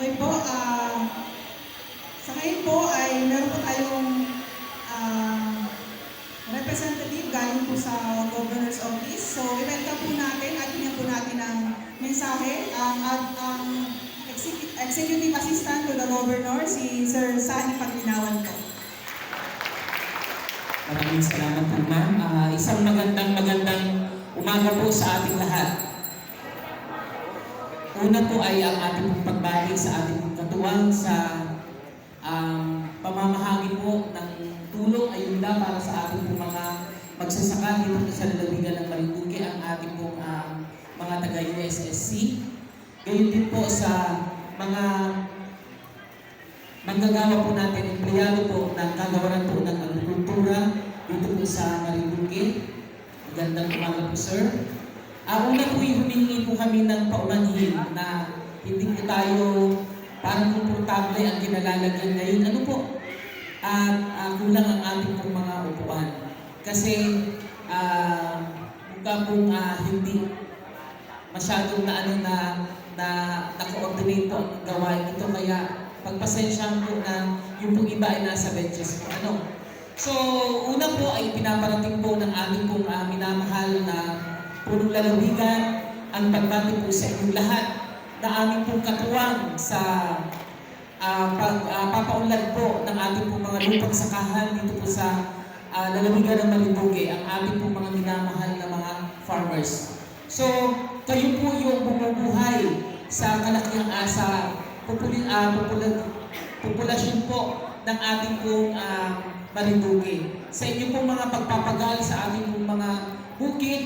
Okay po, ah, sa ngayon po ay meron po tayong ah, representative galing po sa Governor's Office. So, i-welcome po natin at tingnan po natin ang mensahe. Ang, ang, ang Execu- Executive Assistant to the Governor, si Sir Sani Paglinawan po. Maraming salamat po ma'am. Ah, isang magandang magandang umaga po sa ating lahat. Una po ay ang ating pagbati sa ating katuwang sa um, pamamahagi po ng tulong ayuda para sa ating mga magsasaka dito sa lalawigan ng Marinduque ang ating pong ah, mga taga-USSC. Gayon din po sa mga manggagawa po natin, empleyado po ng kagawaran po ng agrikultura dito po sa Marinduque. Magandang umaga po, sir. Ang una po yung humingi po kami ng paumanhin na hindi po tayo parang komportable ang kinalalagyan ngayon. Ano po? At ah, kulang ang ating pong mga upuan. Kasi ah, mukha pong ah, hindi masyadong na ano na na naka-coordinate po ang gawain ito kaya pagpasensyahan po na yung pong iba ay nasa benches po. Ano? So, una po ay pinaparating po ng aming pong ah, minamahal na punong lalawigan ang pagbati po sa inyong lahat na aming pong katuwang sa uh, pag ah, papaunlad po ng ating pong mga lupang sakahan dito po sa ah, lalawigan ng Malinduque, ang ating pong mga minamahal na mga farmers. So, kayo po yung bumubuhay sa kalakihang asa, populi, ah, popula- populasyon po ng ating pong ah, Marinduque. Sa inyo pong mga pagpapagal sa ating pong mga bukid,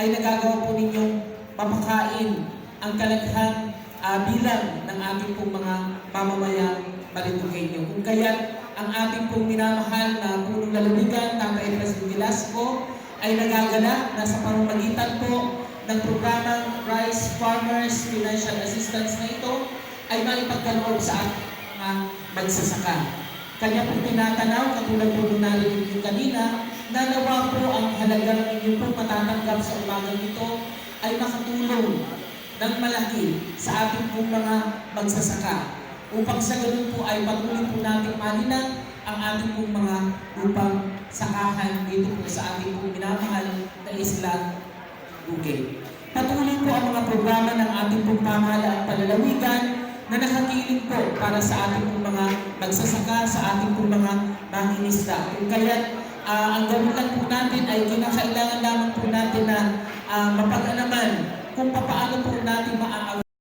ay nagagawa po ninyong mapakain ang kalakihang ah, bilang ng ating pong mga mamamayang Marinduqueño. Kung kaya ang ating pong minamahal na punong lalawigan, Tatay President Velasco, ay nagaganap na sa pamamagitan po ng programang Rice Farmers Financial Assistance na ito ay maipagkaloob sa ating mga magsasaka. Kanya po tinatanaw, katulad po nung narinig kanina, na nawa po ang halagang inyo po matatanggap sa umagang ito ay makatulong ng malaki sa ating pong mga magsasaka. Upang sa ganun po ay patuloy po natin malinang ang ating pong mga upang sakahan dito po sa ating pong minamahal na isla Bukid. Patuloy po ang mga programa ng ating pong pamahalaan palalawigan na nakakiling po para sa ating pong mga magsasaka, sa ating pong mga mangingisda. Kung uh, ang gamit lang po natin ay kinakailangan lamang po natin na uh, mapag-alaman kung paano po natin maaari